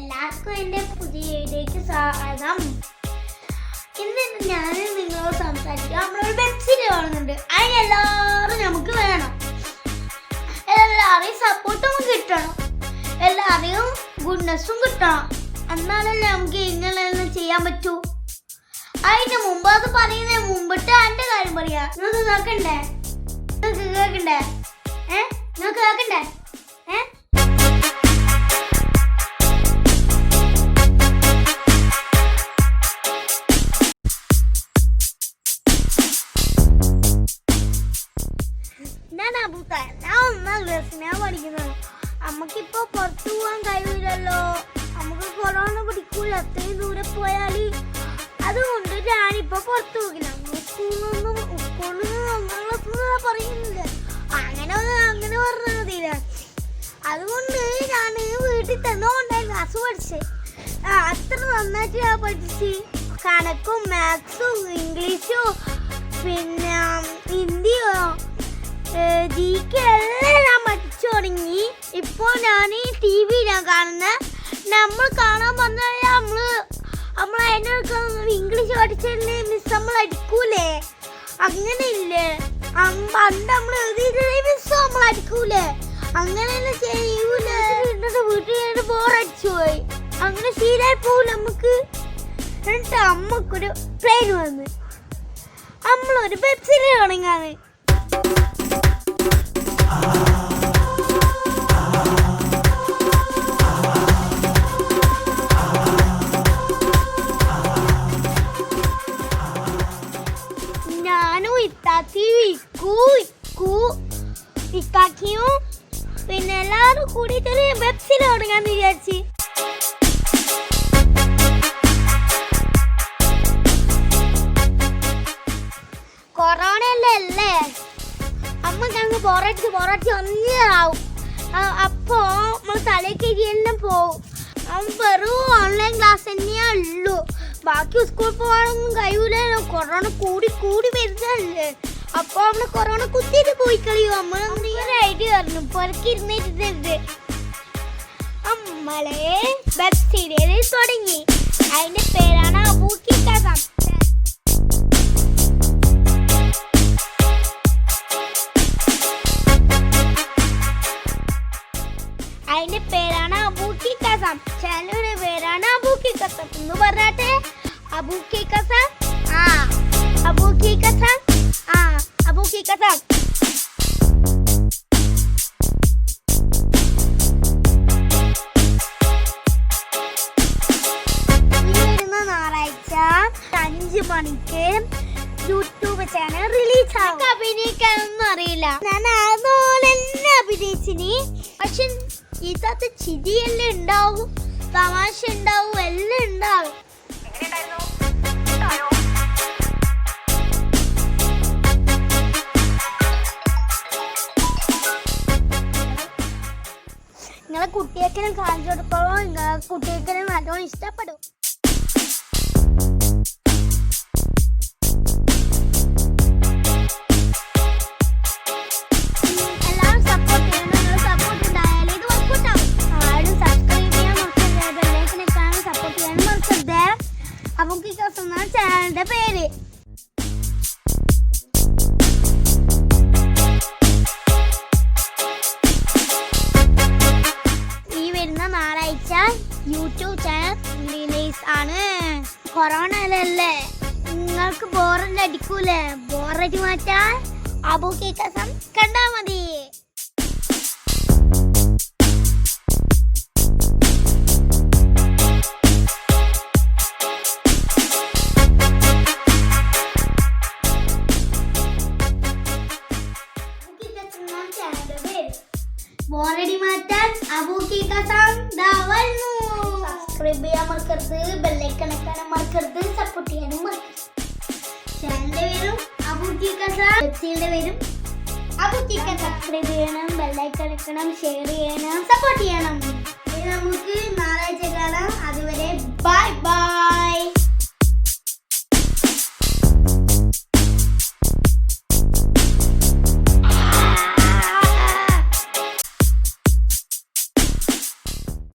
എല്ലാവർക്കും എന്റെ പുതിയ വീഡിയോയ്ക്ക് സ്വാഗതം. ഇന്ന് ഞാൻ നിങ്ങളോട് സംസാരിക്കുക നമ്മളൊരു വെബ് സീരീസ് കാണുന്നുണ്ട്. അതിനെല്ലാവരും നമുക്ക് വേണം. എല്ലാവരെയും സപ്പോർട്ടും കിട്ടണം. എല്ലാവരെയും ഗുഡ്നെസ്സും കിട്ടണം. എന്നാലല്ലേ നമുക്ക് ഇങ്ങനെ ചെയ്യാൻ പറ്റൂ. അതിന് മുമ്പ് അത് പറയുന്നതിന് മുമ്പിട്ട് എന്റെ കാര്യം പറയാം. നിങ്ങൾക്ക് കേൾക്കണ്ടേ? നിങ്ങൾക്ക് കേൾക്കണ്ടേ? ഒന്നാം ക്ലാസ്സിനാ പഠിക്കുന്നത്. നമുക്കിപ്പോൾ പുറത്തു പോകാൻ കഴിയില്ലല്ലോ നമുക്ക് കൊറോണ പിടിക്കൂല. അത്രയും ദൂരെ പോയാൽ അതുകൊണ്ട് ഞാനിപ്പോൾ പുറത്തു പോകില്ല. സ്കൂളിലൊന്നും സ്കൂളിൽ ഒന്നാം ക്ലാസ് പറയുന്നില്ല അങ്ങനെ അങ്ങനെ പറഞ്ഞാൽ മതിയില്ല. അതുകൊണ്ട് ഞാൻ വീട്ടിൽ തന്നെ ഓൺലൈൻ ക്ലാസ് പഠിച്ചേ. ആ, അത്ര നന്നായിട്ട് ഞാൻ പഠിച്ച്. കണക്കും മാത്സും ഇംഗ്ലീഷും പിന്നെ ഹിന്ദിയോ ജി കെ എല്ലാം തുടങ്ങി. ഇപ്പോൾ ഞാൻ ഈ ടി വിയിലാണ് കാണുന്നത് നമ്മൾ കാണാൻ വന്നാൽ നമ്മൾ നമ്മൾ അതിനൊക്കെ ഇംഗ്ലീഷ് പഠിച്ചതിന് മിസ് നമ്മൾ അടിക്കൂലേ? അങ്ങനെ ഇല്ലേ പണ്ട് നമ്മൾ എഴുതിയിട്ടുണ്ടെങ്കിൽ മിസ് നമ്മൾ അടിക്കൂലേ? അങ്ങനെ ചെയ്യൂലേ? എന്നിട്ട് വീട്ടിൽ കഴിഞ്ഞിട്ട് ബോറടിച്ചു പോയി. അങ്ങനെ ശീലായി പോകും നമുക്ക് എന്നിട്ട് അമ്മക്കൊരു പ്ലെയിൻ വന്ന്. നമ്മളൊരു വെബ്സീരീസ് തുടങ്ങാന്ന് ഇത്താത്തിയും ഇക്കു ഇക്കു ഇക്കാക്കിയും പിന്നെ എല്ലാവരും കൂടിയിട്ടൊരു വെബ്സീരീസ് തുടങ്ങാന്ന് വിചാരിച്ചു കൊറോണ അല്ലേ അല്ലേ അമ്മ ഞങ്ങൾ ബോറടിച്ച് ബോറടിച്ച് ഒന്നാവും അപ്പോ നമ്മൾ തലേക്ക് ഇരിയെല്ലാം പോവും വെറും ഓൺലൈൻ ക്ലാസ് ഉള്ളൂ ബാക്കി സ്കൂൾ പോകാനൊന്നും കഴിയൂലല്ലോ. കൊറോണ കൂടി കൂടി വരുന്നല്ലേ അപ്പൊ അവന് കൊറോണ കുത്തിയിട്ട് പോയി കളിയോ? അമ്മ ഒരു ഐഡിയ പറഞ്ഞു പുറക്കി അമ്മളെ വെബ് സീരീസ് തുടങ്ങി. അതിന്റെ പേരാണ് അബൂക്കി കഥ. അതിന്റെ പേരാണ് അബൂക്കി കസം ചാനലിന്റെ പേരാണ് അബൂക്കി കസം എന്ന് പറഞ്ഞാട്ടെ അബൂക്കി Ah. അബൂക്കി കസം ഈ വരുന്ന ഞായറാഴ്ച അഞ്ച് മണിക്ക് യൂട്യൂബ് ചാനൽ റിലീസ് ആവും. അഭിനയിക്കാനൊന്നും അറിയില്ല. ഞാൻ അതുപോലെ അഭിനയിച്ചിനി. പക്ഷെ ഇതത് ചിരിയെല്ലാം ഉണ്ടാവും? തമാശ നിങ്ങളെ കുട്ടിയൊക്കെ കാണിച്ചു കൊടുക്കുമ്പോൾ നിങ്ങളെ കുട്ടിയൊക്കെ നല്ലോണം ഇഷ്ടപ്പെടും. സപ്പോർട്ട് ചെയ്യണം. നിങ്ങൾ സപ്പോർട്ട് കൊറോണ അല്ലേ നിങ്ങൾക്ക് ബോറല്ല അടിക്കൂലേ? ബോറടി മാറ്റാൻ അബു കേസം കണ്ടാ മതി. ബോറടി മാറ്റാൻ അബൂക്കി കസം ദാ വരുന്നു സബ്സ്ക്രൈബ് ചെയ്യാൻ മറക്കരുത് ബെല്ലൈക്കണക്കാനും മറക്കരുത് സപ്പോർട്ട് ചെയ്യാനും മറക്കരുത്. ചാനലിന്റെ പേരും അബൂക്കി കസം വെബ്സൈറ്റിന്റെ പേരും അബൂക്കി സബ്സ്ക്രൈബ് ചെയ്യണം ബെല്ലൈക്കണക്കണം ഷെയർ ചെയ്യണം സപ്പോർട്ട് ചെയ്യണം. നമുക്ക് നാളാഴ്ച കാണാം. അതുവരെ ബൈ ബൈ